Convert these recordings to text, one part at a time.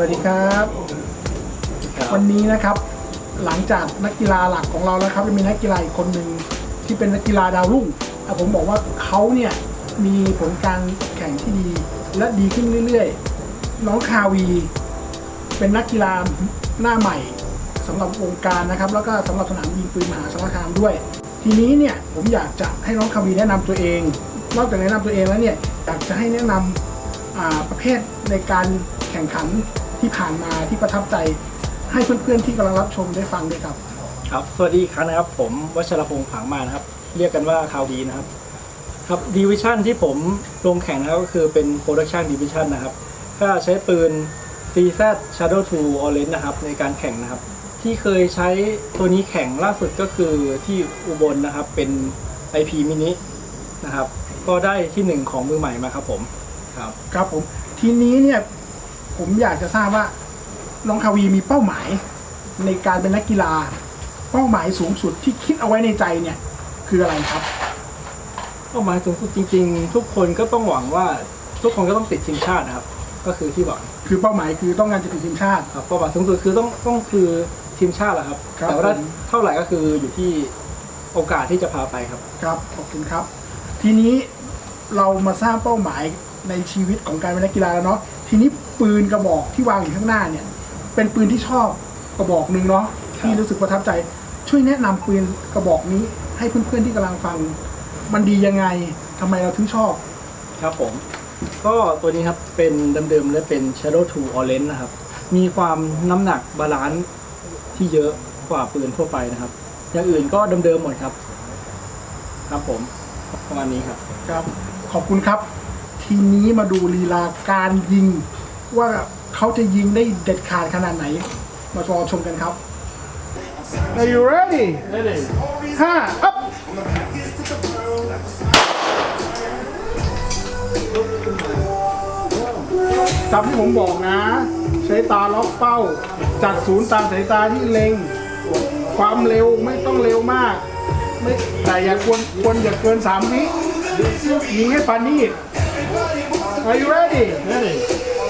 สวัสดีครับ วันนี้นะครับ หลังจากนักกีฬาหลักของเราแล้วครับจะมีนักกีฬาอีกคนหนึ่งที่เป็นนักกีฬาดาวรุ่งอะผมบอกว่าเขาเนี่ยมีผลการแข่งที่ดี และดีขึ้นเรื่อยๆ น้องคาวี เป็นนักกีฬาหน้าใหม่สำหรับวงการนะครับ แล้วก็สำหรับสนามยิงปืนมหาสารคามด้วย ทีนี้เนี่ยผมอยากจะให้น้องคาวีแนะนำตัวเอง นอกจากแนะนำตัวเองแล้วเนี่ยอยากจะให้แนะนำอ่าประเภทในการแข่งขัน ที่ผ่านมาที่ประทับใจ ให้เพื่อนๆที่กำลังรับชมได้ฟังด้วยครับ ครับ สวัสดีอีกครั้งนะครับ ผมวัชรพงษ์ผางมานะครับ เรียกกันว่าคาวดีนะครับ ครับดิวิชั่นที่ผมลงแข่งนะครับก็คือเป็นโปรดักชันดิวิชั่นนะครับ ก็ใช้ปืน CZ Shadow 2 Orange นะครับ ในการแข่งนะครับ ที่เคยใช้ตัวนี้แข่งล่าสุดก็คือที่อุบลนะครับเป็น IP mini นะครับ ก็ได้ที่หนึ่งของมือใหม่มาครับผมครับ ครับผม ทีนี้เนี่ย ผมอยากจะทราบว่าน้องคาวีมีเป้าหมายในการเป็นนักกีฬา เป้าหมายสูงสุดที่คิดเอาไว้ในใจเนี่ย คืออะไรครับ เป้าหมายสูงสุดจริง ๆ ทุกคนก็ต้องหวังว่าทุกคนก็ต้องติดทีมชาตินะครับ ก็คือที่หวังคือเป้าหมายคือต้องการจะติดทีมชาติ ครับเป้าหมายสูงสุดคือต้องต้องคือทีมชาติแหละครับ ครับแต่ว่าผม เท่าไหร่ก็คืออยู่ที่โอกาสที่จะพาไปครับ ครับขอบคุณครับ ทีนี้เรามาสร้างเป้าหมายในชีวิตของการเป็นนักกีฬาแล้วเนาะทีนี้ ปืนกระบอกที่วางอยู่ข้างหน้าเนี่ย เป็นปืนที่ชอบกระบอกหนึ่งเนาะที่รู้สึกประทับใจ ช่วยแนะนำปืนกระบอกนี้ ให้เพื่อนๆที่กำลังฟัง มันดียังไงทำไมเราถึงชอบ ครับผม ก็ตัวนี้ครับเป็นเดิมๆและเป็น Shadow 2 Orange นะครับ มีความน้ำหนักบาลานซ์ที่เยอะกว่าปืนทั่วไปนะครับ อย่างอื่นก็เดิมๆหมดครับ ครับผมประมาณนี้ครับ ครับ ขอบคุณครับ ทีนี้มาดูลีลาการยิง ว่าเขาจะยิงได้เด็ดขาดขนาดไหน มารอชมกันครับ Are you ready ห้า up จำที่ผมบอกนะ ใช้ตาล็อกเป้า จัดศูนย์ตามสายตาที่เล็ง ความเร็วไม่ต้องเร็วมาก ไม่แต่อย่าควรควรอย่าเกินสามวิยิงให้ปานีด Are you ready ready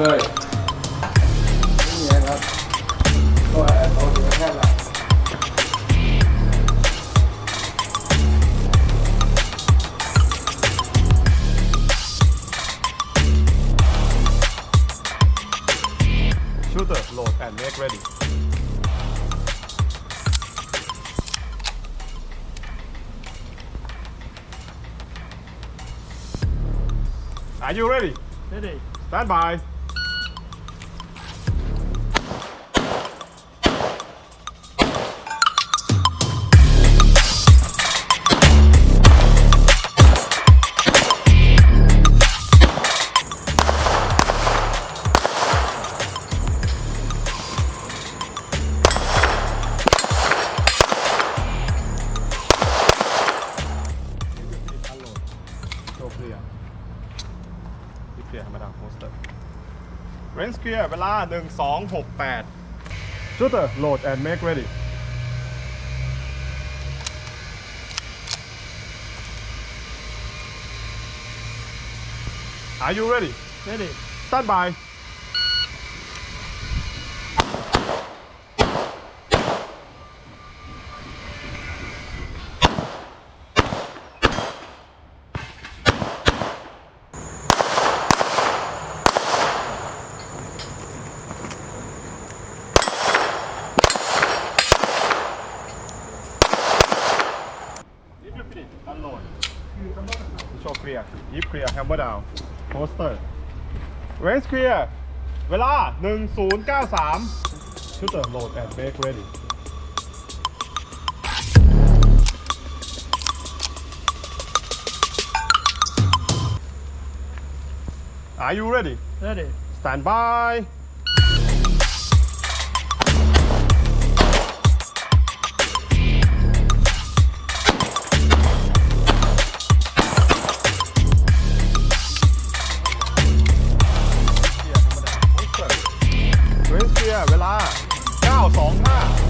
เลยนี่ไงครับก็เอาถึงแค่ละ Shooter, load and make ready. Are you ready? ready Stand by. เรนส์เคลียร์เวลา 1268 Shooter load and make ready Are you ready? ready Stand by. Show clear. Keep clear. Hammer down. Poster. Range clear เวลา 1093 Shooter load and make ready Are you ready? ready stand by เรนเซียเวลา Ah.